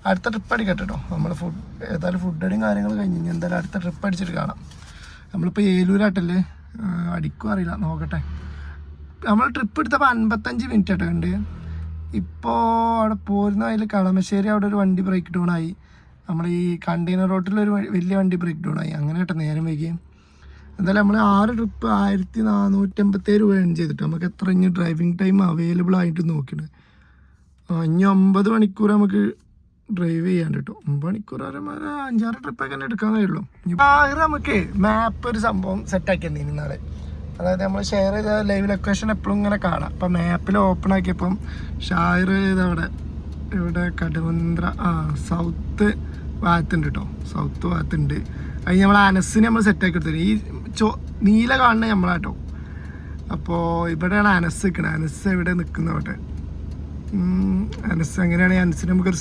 അടുത്ത ട്രിപ്പ് അടിക്കട്ടെ കേട്ടോ നമ്മൾ ഫുഡ് ഏതായാലും ഫുഡ് അടിയും കാര്യങ്ങൾ കഴിഞ്ഞ് ഇനി എന്തായാലും അടുത്ത ട്രിപ്പ് അടിച്ചിട്ട് കാണാം. നമ്മളിപ്പോൾ ഏലൂരാട്ടല്ലേ? ആ, അടിക്കും അറിയില്ല. നോക്കട്ടെ. നമ്മൾ ട്രിപ്പ് എടുത്തപ്പോൾ അൻപത്തഞ്ച് മിനിറ്റ് ആട്ടോ ഉണ്ട് ഇപ്പോൾ അവിടെ പോരുന്ന അതിൽ കളമശ്ശേരി അവിടെ ഒരു വണ്ടി ബ്രേക്ക് ഡൗൺ ആയി. നമ്മൾ ഈ കണ്ടെയ്നർ റോട്ടിലൊരു വലിയ വണ്ടി ബ്രേക്ക് ഡൗൺ ആയി. അങ്ങനെ കേട്ടോ നേരം വൈകി. എന്തായാലും നമ്മൾ ആറ് ട്രിപ്പ് ആയിരത്തി നാനൂറ്റമ്പത്തേഴ് രൂപ ഏൺ ചെയ്തിട്ട് നമുക്ക് എത്ര ഇനി ഡ്രൈവിംഗ് ടൈം അവൈലബിൾ ആയിട്ട് നോക്കിയിട്ട് ഇനി ഒമ്പത് മണിക്കൂർ നമുക്ക് ഡ്രൈവ് ചെയ്യാണ്ട് കേട്ടോ. ഒമ്പത് മണിക്കൂർ ഒരു അഞ്ചാറ് ട്രിപ്പൊക്കെ തന്നെ എടുക്കാൻ കഴിയുള്ളൂ. നമുക്ക് മാപ്പ് ഒരു സംഭവം സെറ്റ് തന്നീനി നാളെ. അതായത് നമ്മൾ ഷെയർ ചെയ്ത ലൈവ് ലൊക്കേഷൻ എപ്പോഴും ഇങ്ങനെ കാണാം. അപ്പം മാപ്പിൽ ഓപ്പൺ ആക്കിയപ്പം ഷായർ അവിടെ ഇവിടെ കടുവന്ത്ര ആ സൗത്ത് ഭാഗത്തുണ്ട് കേട്ടോ സൗത്ത് ഭാഗത്തുണ്ട്. അത് നമ്മൾ അനസിന് നമ്മൾ സെറ്റാക്കി എടുത്തത് ഈ ചോ നീല കാണുന്നത് നമ്മളാട്ടോ അപ്പോൾ ഇവിടെയാണ് അനസ് നിൽക്കുന്നത് അനസ് എവിടെ നിൽക്കുന്നവിടെ അനസ് അങ്ങനെയാണെങ്കിൽ അനസിന് നമുക്കൊരു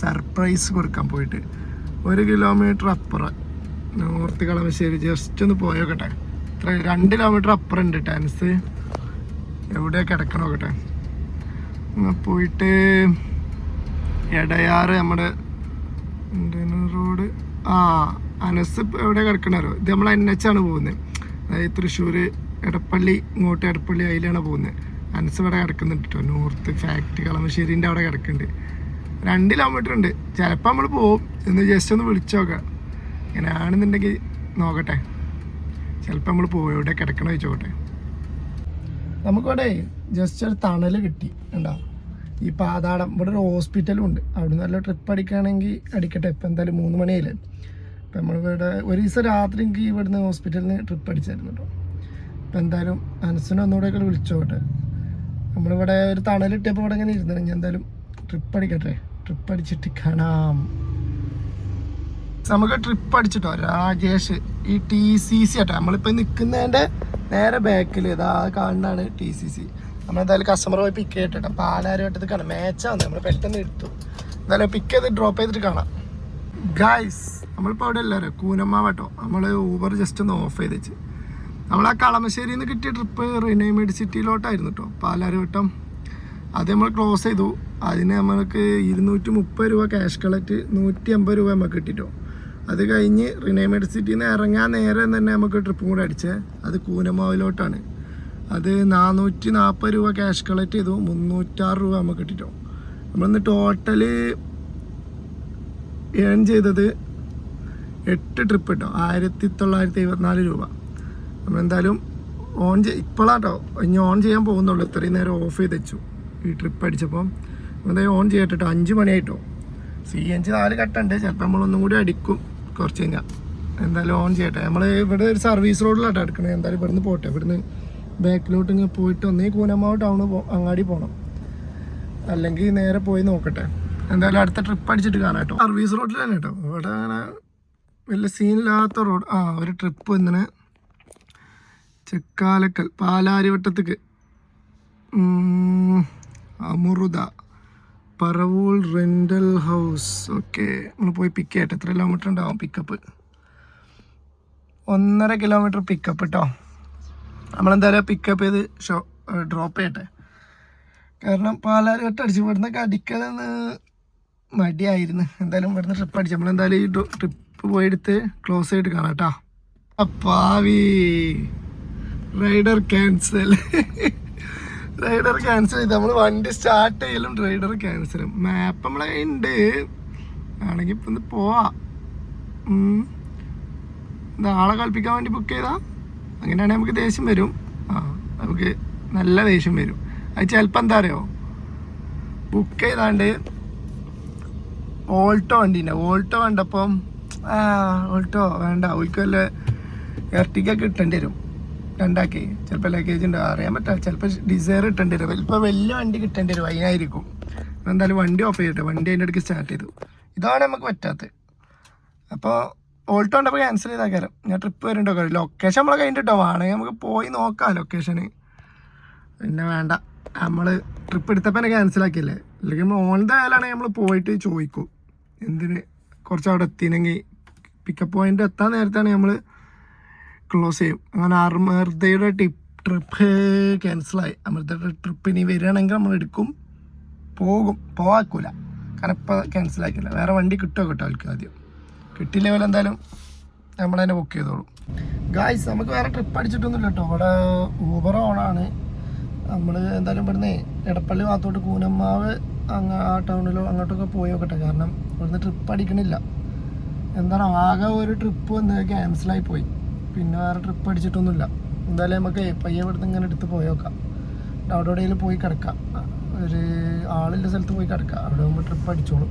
സർപ്രൈസ് കൊടുക്കാൻ പോയിട്ട്? ഒരു കിലോമീറ്റർ അപ്പുറം. നോർത്ത് കളമശ്ശേരി. ജസ്റ്റ് ഒന്ന് പോയോക്കട്ടെ. ഇത്ര രണ്ട് കിലോമീറ്റർ അപ്പുറം ഉണ്ട് അനസ് എവിടെയാണ് കിടക്കണം നോക്കട്ടെ പോയിട്ട് എടയാറ് നമ്മുടെ റോഡ്? ആ അനസ് എവിടെ കിടക്കണോ ഇത് നമ്മൾ എൻ എച്ച് ആണ് പോകുന്നത്. അതായത് തൃശ്ശൂർ എടപ്പള്ളി ഇങ്ങോട്ട് എടപ്പള്ളി അതിലാണ് പോകുന്നത്. അനസ് ഇവിടെ കിടക്കുന്നുണ്ട് കേട്ടോ നോർത്ത് ഫാക്ടറി കളമശ്ശേരിന്റെ അവിടെ കിടക്കുന്നുണ്ട്. രണ്ട് കിലോമീറ്റർ ഉണ്ട്. ചിലപ്പോൾ നമ്മൾ പോവും. എന്ന് ജസ്റ്റ് ഒന്ന് വിളിച്ചു നോക്കാം. ഇങ്ങനെ ആണെന്നുണ്ടെങ്കിൽ നോക്കട്ടെ. ചിലപ്പോൾ നമ്മൾ പോയി എവിടെ കിടക്കണ ചോദിച്ചോട്ടെ. നമുക്കിവിടെ ജസ്റ്റ് ഒരു തണൽ കിട്ടി ഉണ്ടോ ഈ പാതാടം ഇവിടെ ഒരു ഹോസ്പിറ്റലും ഉണ്ട്. അവിടെ നല്ല ട്രിപ്പ് അടിക്കുകയാണെങ്കിൽ അടിക്കട്ടെ. ഇപ്പം എന്തായാലും മൂന്ന് മണിയായില്ലേ? ഇപ്പം നമ്മളിവിടെ ഒരു ദിവസം രാത്രി എനിക്ക് ഇവിടുന്ന് ഹോസ്പിറ്റലിൽ നിന്ന് ട്രിപ്പ് അടിച്ചായിരുന്നു കേട്ടോ. ഇപ്പം എന്തായാലും അനസിനെ ഒന്നുകൂടെയൊക്കെ വിളിച്ചോട്ടെ. നമ്മളിവിടെ ഒരു തണൽ കിട്ടിയപ്പോൾ ഇവിടെ ഇങ്ങനെ ഇരുന്നു ഞാൻ എന്തായാലും ട്രിപ്പ് അടിക്കട്ടെ. ട്രിപ്പ് അടിച്ചിട്ട് കാണാം. നമുക്ക് ട്രിപ്പ് അടിച്ചിട്ടോ? രാജേഷ് ഈ ടി സി സി ആട്ടോ. നമ്മളിപ്പോൾ നിൽക്കുന്നതിന്റെ നേരെ ബാക്കിൽ ഇതാ കാണുന്നതാണ് ടി സി സി നമ്മളെന്തായാലും കസ്റ്റമർ പോയി പിക്ക് ചെയ്തിട്ടോ പാലാരി വട്ടത്തിൽ കാണാം. മാച്ചാണ് നമ്മൾ പെട്ടെന്ന് എടുത്തു. എന്തായാലും പിക്ക് ചെയ്ത് ഡ്രോപ്പ് ചെയ്തിട്ട് കാണാം. ഗായ്സ് നമ്മളിപ്പോൾ അവിടെ എല്ലാവരും കൂനമ്മാവട്ടോ. നമ്മൾ ഊബർ ജസ്റ്റ് ഒന്ന് ഓഫ് ചെയ്ത് നമ്മൾ ആ കളമശ്ശേരിയിൽ നിന്ന് കിട്ടിയ ട്രിപ്പ് റിനൈമേഡ് സിറ്റിയിലോട്ടായിരുന്നു കേട്ടോ പാലാരിവട്ടം അത് നമ്മൾ ക്ലോസ് ചെയ്തു. അതിന് നമ്മൾക്ക് ഇരുന്നൂറ്റി മുപ്പത് രൂപ ക്യാഷ് കളക്ട് നൂറ്റി അമ്പത് രൂപ നമുക്ക് കിട്ടിട്ടോ. അത് കഴിഞ്ഞ് റിനൈമേഡ് സിറ്റിയിൽ നിന്ന് ഇറങ്ങാൻ നേരെ തന്നെ നമുക്ക് ട്രിപ്പും കൂടെ അടിച്ച്. അത് കൂനമാവിലോട്ടാണ്. അത് നാനൂറ്റി നാൽപ്പത് രൂപ ക്യാഷ് കളക്ട് ചെയ്തു. മുന്നൂറ്റാറ് രൂപ നമുക്ക് കിട്ടിട്ടോ. നമ്മളിന്ന് ടോട്ടൽ ഏൺ ചെയ്തത് എട്ട് ട്രിപ്പ് കേട്ടോ ആയിരത്തി തൊള്ളായിരത്തി എഴുപത്തിനാല് രൂപ. നമ്മളെന്തായാലും ഓൺ ചെയ് ഇപ്പോഴാട്ടോ ഇനി ഓൺ ചെയ്യാൻ പോകുന്നുള്ളൂ. ഇത്രയും നേരം ഓഫ് ചെയ്ത് വെച്ചു. ഈ ട്രിപ്പ് അടിച്ചപ്പം. എന്തായാലും ഓൺ ചെയ്യാട്ടോ അഞ്ച് മണിയായിട്ടോ. സി എൻ ജി നാല് കട്ടുണ്ട് ചിലപ്പോൾ നമ്മളൊന്നും കൂടി അടിക്കും. കുറച്ച് കഴിഞ്ഞാൽ എന്തായാലും ഓൺ ചെയ്യട്ടെ. നമ്മൾ ഇവിടെ ഒരു സർവീസ് റോഡിലാട്ടോ എടുക്കണത് എന്തായാലും ഇവിടുന്ന് പോട്ടെ. ഇവിടുന്ന് ബാക്കിലോട്ട് ഇങ്ങനെ പോയിട്ട് ഒന്നേ കൂനമാവ് ടൗണ് അങ്ങാടി പോകണം അല്ലെങ്കിൽ നേരെ പോയി നോക്കട്ടെ. എന്തായാലും അടുത്ത ട്രിപ്പ് അടിച്ചിട്ട് കാണാം കേട്ടോ സർവീസ് റോഡിൽ തന്നെ കേട്ടോ ഇവിടെ അങ്ങനെ വലിയ സീനില്ലാത്ത റോഡ് ആ ഒരു ട്രിപ്പ് ഇങ്ങനെ ചെക്കാലക്കൽ പാലാരിവട്ടത്തേക്ക്. Amrita Paravur rental house. Okay നമ്മൾ പോയി പിക്ക് ചെയ്യട്ടെ. എത്ര കിലോമീറ്റർ ഉണ്ടാവും പിക്കപ്പ് ഒന്നര കിലോമീറ്റർ പിക്കപ്പ് കേട്ടോ നമ്മളെന്തായാലും പിക്കപ്പ് ചെയ്ത് ഷോ ഡ്രോപ്പ് ചെയ്യട്ടെ. കാരണം പാലാരിവട്ടം അടിച്ച് ഇവിടുന്നൊക്കെ അടിക്കലെന്ന് മടിയായിരുന്നു. എന്തായാലും ഇവിടുന്ന് ട്രിപ്പ് അടിച്ചു. നമ്മളെന്തായാലും ഈ ട്രിപ്പ് പോയെടുത്ത് ക്ലോസ് ചെയ്തിട്ട് കാണാം കേട്ടോ അപ്പാവി! റൈഡർ ക്യാൻസൽ [LAUGHS] റൈഡർ ക്യാൻസൽ ചെയ്ത്. നമ്മൾ വണ്ടി സ്റ്റാർട്ട് ചെയ്യലും റൈഡർ ക്യാൻസലും മാപ്പ് നമ്മളെ ഉണ്ട് ആണെങ്കിൽ ഇപ്പം ഒന്ന് പോവാ. ആളെ കളിപ്പിക്കാൻ വേണ്ടി ബുക്ക് ചെയ്താ. അങ്ങനെയാണെങ്കിൽ നമുക്ക് ദേഷ്യം വരും. ആ നമുക്ക് നല്ല ദേഷ്യം വരും. അത് ചിലപ്പോൾ എന്താ അറിയോ? ബുക്ക് ചെയ്താണ്ട് ഓൾട്ടോ വണ്ടീന്റെ ഓൾട്ടോ കണ്ടപ്പം ഓൾട്ടോ വേണ്ട. അവൾക്ക് വല്ല ഇറട്ടിക്കൊക്കെ കിട്ടേണ്ടി വരും. രണ്ടാക്കി. ചിലപ്പോൾ ലഗേജ് ഉണ്ട്. അറിയാൻ പറ്റില്ല. ചിലപ്പോൾ ഡിസയർ കിട്ടേണ്ടി വരും. ഇപ്പോൾ വലിയ വണ്ടി കിട്ടേണ്ടി വരും. അതിനായിരിക്കും. എന്തായാലും വണ്ടി ഓഫ് ചെയ്തിട്ട് വണ്ടി അതിന്റെ ഇടയ്ക്ക് സ്റ്റാർട്ട് ചെയ്തു. ഇതാണ് നമുക്ക് പറ്റാത്തത്. അപ്പോൾ ഓൾട്ടോ ഉണ്ടപ്പോൾ ക്യാൻസൽ ചെയ്താക്കാരം ഞാൻ ട്രിപ്പ് വരുന്നുണ്ടോ കാര്യം ലൊക്കേഷൻ നമ്മളെ കഴിഞ്ഞിട്ടോ? വേണമെങ്കിൽ നമുക്ക് പോയി നോക്കാം ലൊക്കേഷന് പിന്നെ വേണ്ട. നമ്മൾ ട്രിപ്പ് എടുത്തപ്പോൾ തന്നെ ക്യാൻസൽ ആക്കിയല്ലേ? അല്ലെങ്കിൽ നമ്മൾ ആയാലാണെങ്കിൽ നമ്മൾ പോയിട്ട് ചോദിക്കും. എന്തിന്? കുറച്ച് അവിടെ എത്തിയില്ലെങ്കിൽ പിക്കപ്പ് പോയിന്റ് എത്താൻ നേരത്താണ് നമ്മൾ ക്ലോസ് ചെയ്യും. അങ്ങനെ അമൃതയുടെ ടിപ്പ് ട്രിപ്പ് ക്യാൻസലായി അമൃതയുടെ ട്രിപ്പ് ഇനി വരികയാണെങ്കിൽ നമ്മൾ എടുക്കും. പോകും. പോവാക്കൂല. കാരണം ഇപ്പം ക്യാൻസലാക്കില്ല വേറെ വണ്ടി കിട്ടുമോ കിട്ടും അവർക്ക് ആദ്യം? കിട്ടില്ല പോലെ എന്തായാലും? നമ്മൾ തന്നെ ബുക്ക് ചെയ്തോളും. ഗായ്സ് നമുക്ക് വേറെ ട്രിപ്പ് അടിച്ചിട്ടൊന്നുമില്ല കേട്ടോ. ഇവിടെ ഊബർ ഓണാണ് നമ്മൾ എന്തായാലും ഇവിടുന്ന് എടപ്പള്ളി ഭാഗത്തോട്ട് കൂനമ്മാവ് അങ്ങ് ആ ടൗണിലോ അങ്ങോട്ടൊക്കെ പോയി നോക്കട്ടെ കാരണം ഇവിടുന്ന് ട്രിപ്പ് അടിക്കണില്ല. എന്താണ്? ആകെ ഒരു ട്രിപ്പ് എന്താ ക്യാൻസലായി പോയി. പിന്നെ വേറെ ട്രിപ്പ് അടിച്ചിട്ടൊന്നുമില്ല. എന്തായാലും നമുക്ക് പയ്യെ ഇവിടുന്ന് ഇങ്ങനെ എടുത്ത് പോയേക്കാം അവിടെ എവിടെയെങ്കിലും പോയി കിടക്കാം. ഒരു ആളില്ല സ്ഥലത്ത് പോയി കിടക്കാം. അവിടെ പോകുമ്പോൾ ട്രിപ്പ് അടിച്ചോളും.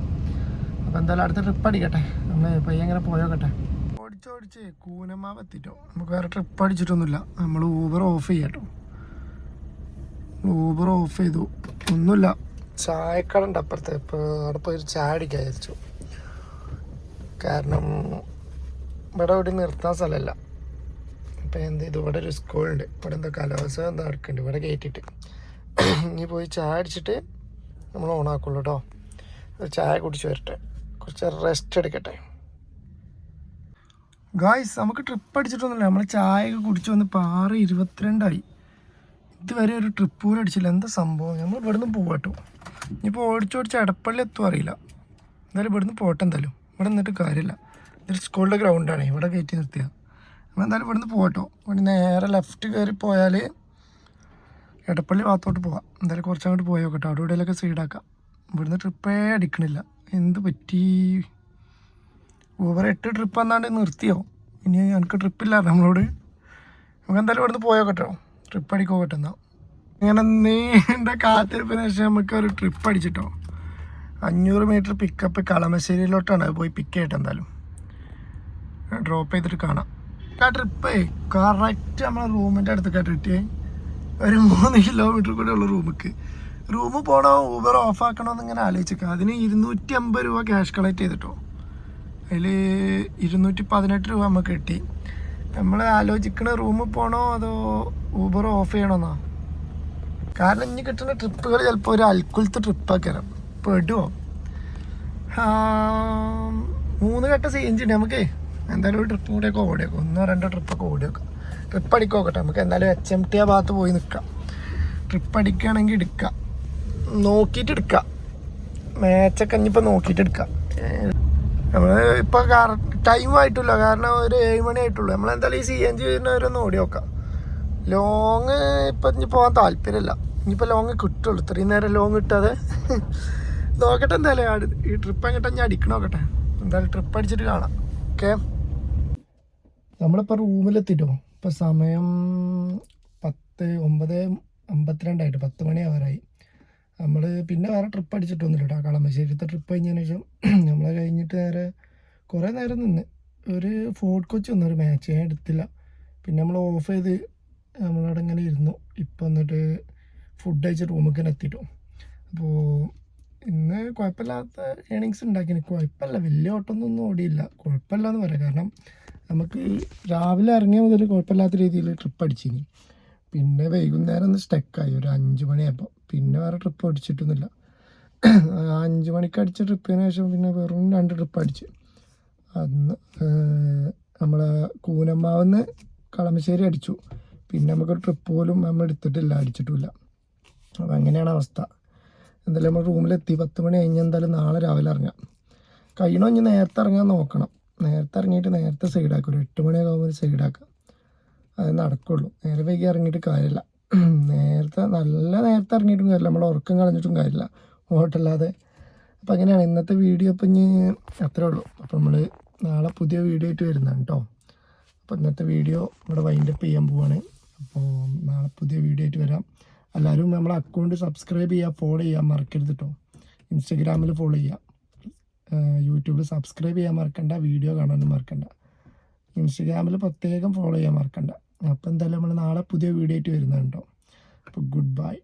അപ്പോൾ എന്തായാലും അടുത്ത ട്രിപ്പ് അടിക്കട്ടെ. നമ്മൾ പയ്യെ ഇങ്ങനെ പോയോക്കട്ടെ ഓടിച്ചോടിച്ച് കൂനമാവ് എത്തിട്ടോ. നമുക്ക് വേറെ ട്രിപ്പ് അടിച്ചിട്ടൊന്നുമില്ല. നമ്മൾ ഊബർ ഓഫ് ചെയ്യാട്ടോ. ഊബർ ഓഫ് ചെയ്തു. ഒന്നുമില്ല. ചായക്കട ഉണ്ട് അപ്പുറത്ത്. ഇപ്പോൾ അവിടെ പോയി ഒരു ചായ അടിക്കാൻ വിചാരിച്ചു. കാരണം ഇവിടെ ഇവിടെ നിർത്താൻ സ്ഥലമല്ല. ഇപ്പം എന്ത് ചെയ്തു ഇവിടെ ഒരു സ്കൂളുണ്ട്. ഇവിടെ എന്തോ കലോത്സവം എന്താ നടക്കുന്നുണ്ട്. ഇവിടെ കയറ്റിയിട്ട് ഇനി പോയി ചായ അടിച്ചിട്ട് നമ്മൾ ഓണാക്കുള്ളൂ കേട്ടോ ഒരു ചായ കുടിച്ച് വരട്ടെ. കുറച്ച് റെസ്റ്റ് എടുക്കട്ടെ. ഗായ്സ് നമുക്ക് ട്രിപ്പ് അടിച്ചിട്ടൊന്നുമില്ല. നമ്മൾ ചായ ഒക്കെ കുടിച്ച് വന്ന് പാറ് ഇരുപത്തിരണ്ടായി. ഇതുവരെ ഒരു ട്രിപ്പ് പോലും അടിച്ചില്ല. എന്താ സംഭവം? നമ്മൾ ഇവിടുന്ന് പോകട്ടോ ഇനിയിപ്പോൾ ഓടിച്ച് ഓടിച്ച് എടപ്പള്ളി എത്തും അറിയില്ല. എന്തായാലും ഇവിടുന്ന് പോട്ടെ എന്തായാലും. ഇവിടെ നിന്നിട്ട് കാര്യമില്ല. ഇതൊരു സ്കൂളിന്റെ ഗ്രൗണ്ടാണ് ഇവിടെ കയറ്റി നിർത്തിയ. എന്തായാലും ഇവിടുന്ന് പോകട്ടോ ഇവിടെ നേരെ ലെഫ്റ്റ് കയറി പോയാൽ എടപ്പള്ളി ഭാഗത്തോട്ട് പോകാം എന്തായാലും കുറച്ച് അങ്ങോട്ട് പോയോ കേട്ടോ അവിടെ ഇവിടെയൊക്കെ സൈഡാക്കാം ഇവിടുന്ന് ട്രിപ്പേ അടിക്കണില്ല. എന്ത് പറ്റി? ഓവർ എട്ട് ട്രിപ്പ് എന്നാണ്ട് നിർത്തിയോ? ഇനി എനിക്ക് ട്രിപ്പില്ല നമ്മളോട്. നമുക്ക് എന്തായാലും ഇവിടുന്ന് പോയോ കേട്ടോ ട്രിപ്പ് അടിക്കോ കേട്ടോ എന്നാ. ഇങ്ങനെ നീണ്ട കാത്തിരിപ്പിന് ശേഷം നമുക്ക് ഒരു ട്രിപ്പ് അടിച്ചിട്ടോ. അഞ്ഞൂറ് മീറ്റർ പിക്കപ്പ് കളമശ്ശേരിയിലോട്ടാണ് അത് പോയി പിക്ക് ചെയ്യട്ടെ എന്തായാലും. ഡ്രോപ്പ് ചെയ്തിട്ട് കാണാം. ആ ട്രിപ്പേ കറക്റ്റ് നമ്മളെ റൂമിന്റെ അടുത്ത് കേട്ടിട്ട് ഒരു മൂന്ന് കിലോമീറ്റർ കൂടെ ഉള്ള റൂമിക്ക്. റൂം പോകണോ ഊബർ ഓഫ് ആക്കണോന്ന് ഇങ്ങനെ ആലോചിച്ചേക്കാം. അതിന് ഇരുന്നൂറ്റി അമ്പത് രൂപ ക്യാഷ് കളക്ട് ചെയ്തിട്ടോ. അതിൽ ഇരുന്നൂറ്റി പതിനെട്ട് രൂപ നമുക്ക് കിട്ടി. നമ്മൾ ആലോചിക്കണ റൂമിൽ പോകണോ അതോ ഊബർ ഓഫ് ചെയ്യണമെന്നോ കാരണം ഇനി കിട്ടുന്ന ട്രിപ്പുകൾ ചിലപ്പോൾ ഒരു അൽക്കുലത്തെ ട്രിപ്പൊക്കെ പെടുവോ? മൂന്ന് ഘട്ട സി ചെയ്യണ്ടേ നമുക്ക് എന്തായാലും ഒരു ട്രിപ്പ് കൂടെയൊക്കെ ഓടിയൊക്കെ. ഒന്നോ രണ്ടോ ട്രിപ്പൊക്കെ ഓടിയൊക്കെ. ട്രിപ്പ് അടിക്കോക്കട്ടെ നമുക്ക് എന്തായാലും എച്ച് എം ടി ആ ഭാഗത്ത് പോയി നിൽക്കാം. ട്രിപ്പ് അടിക്കുകയാണെങ്കിൽ എടുക്കാം. നോക്കിയിട്ട് എടുക്കാം. മാച്ചൊക്കെ ഇനിയിപ്പോൾ നോക്കിയിട്ട് എടുക്കാം. നമ്മൾ ഇപ്പോൾ ടൈം ആയിട്ടില്ല. കാരണം ഒരു ഏഴ് മണി ആയിട്ടുള്ളൂ. നമ്മൾ എന്തായാലും ഈ സി എൻ ജി വരുന്നവരൊന്ന് ഓടി നോക്കാം. ലോങ് ഇപ്പം ഇനി പോകാൻ താല്പര്യമില്ല ഇനിയിപ്പോൾ ലോങ് കിട്ടുള്ളൂ. ഇത്രയും നേരം ലോങ് കിട്ടാതെ. [LAUGHS] നോക്കട്ടെ എന്തായാലും. ഈ ട്രിപ്പ് എങ്ങോട്ടാ ഞാൻ അടിക്കണോക്കട്ടെ എന്തായാലും ട്രിപ്പ് അടിച്ചിട്ട് കാണാം. ഓക്കെ. നമ്മളിപ്പോൾ റൂമിലെത്തിട്ടോ? ഇപ്പോൾ സമയം പത്ത് ഒമ്പത് അമ്പത്തിരണ്ടായിട്ട്. പത്ത് മണി ആവാറായി. നമ്മൾ പിന്നെ വേറെ ട്രിപ്പ് അടിച്ചിട്ടൊന്നുമില്ല കേട്ടോ കളമശ്ശേരിത്തെ ട്രിപ്പ് കഴിഞ്ഞതിന് ശേഷം [CLEARS THROAT] നമ്മൾ കഴിഞ്ഞിട്ട് നേരെ കുറേ നേരം നിന്ന്. ഒരു ഫോർട്ട് കൊച്ചി ഒന്നും ഒരു മാച്ച് ഞാൻ എടുത്തില്ല. പിന്നെ നമ്മൾ ഓഫ് ചെയ്ത് നമ്മളവിടെ ഇങ്ങനെ ഇരുന്നു. ഇപ്പം എന്നിട്ട് ഫുഡ് കഴിച്ച് റൂമിൽ തന്നെ എത്തിയിട്ടു അപ്പോൾ ഇന്ന് കുഴപ്പമില്ലാത്ത ഏണിങ്സ് ഉണ്ടാക്കിന് കുഴപ്പമില്ല. വലിയ ഓട്ടമൊന്നും ഓടിയില്ല. കുഴപ്പമില്ല എന്ന് പറയാം. കാരണം നമുക്ക് രാവിലെ ഇറങ്ങിയ മുതൽ കുഴപ്പമില്ലാത്ത രീതിയിൽ ട്രിപ്പ് അടിച്ചിനി. പിന്നെ വൈകുന്നേരം ഒന്ന് സ്റ്റക്കായി ഒരു അഞ്ച് മണിയായപ്പോൾ പിന്നെ വേറെ ട്രിപ്പ് അടിച്ചിട്ടൊന്നുമില്ല. അഞ്ച് മണിക്ക് അടിച്ച ട്രിപ്പിന് ശേഷം പിന്നെ വെറും രണ്ട് ട്രിപ്പ് അടിച്ച്. അന്ന് നമ്മളെ കൂനമ്മാവെന്ന് കളമശ്ശേരി അടിച്ചു. പിന്നെ നമുക്കൊരു ട്രിപ്പ് പോലും നമ്മൾ എടുത്തിട്ടില്ല അടിച്ചിട്ടില്ല അപ്പോൾ അങ്ങനെയാണ് അവസ്ഥ. എന്തായാലും നമ്മൾ റൂമിലെത്തി. പത്ത് മണി കഴിഞ്ഞ് എന്തായാലും നാളെ രാവിലെ ഇറങ്ങാം. കഴിയണോ ഇനി നേരത്തെ ഇറങ്ങാൻ നോക്കണം. നേരത്തെ ഇറങ്ങിയിട്ട് നേരത്തെ സൈഡാക്കും ഒരു എട്ട് മണിയൊക്കെ ആകുമ്പോൾ സൈഡാക്കാം അത് നടക്കുള്ളൂ. നേരെ വൈകി ഇറങ്ങിയിട്ട് കാര്യമില്ല. നേരത്തെ നല്ല നേരത്തെ ഇറങ്ങിയിട്ടും കാര്യമില്ല. നമ്മൾ ഉറക്കം കളഞ്ഞിട്ടും കാര്യമില്ല. ഓട്ടല്ലാതെ അപ്പോൾ അങ്ങനെയാണ്. ഇന്നത്തെ വീഡിയോ ഇപ്പം ഇനി അത്രേ ഉള്ളൂ. അപ്പോൾ നമ്മൾ നാളെ പുതിയ വീഡിയോ ആയിട്ട് വരുന്നതാണ് കേട്ടോ അപ്പോൾ ഇന്നത്തെ വീഡിയോ ഇവിടെ വൈൻഡപ്പ് ചെയ്യാൻ പോവാണ്. അപ്പോൾ നാളെ പുതിയ വീഡിയോ ആയിട്ട് വരാം. എല്ലാവരും നമ്മളെ അക്കൗണ്ട് സബ്സ്ക്രൈബ് ചെയ്യുക ഫോളോ ചെയ്യാൻ മറക്കരുത് കേട്ടോ ഇൻസ്റ്റഗ്രാമിൽ ഫോളോ ചെയ്യുക. യൂട്യൂബിൽ സബ്സ്ക്രൈബ് ചെയ്യാൻ മറക്കണ്ട വീഡിയോ കാണാനും മറക്കണ്ട. ഇൻസ്റ്റഗ്രാമിൽ പ്രത്യേകം ഫോളോ ചെയ്യാൻ മറക്കണ്ട. അപ്പോൾ എന്തായാലും നമ്മൾ നാളെ പുതിയ വീഡിയോ ആയിട്ട് വരുന്നുണ്ടോ അപ്പോൾ ഗുഡ് ബൈ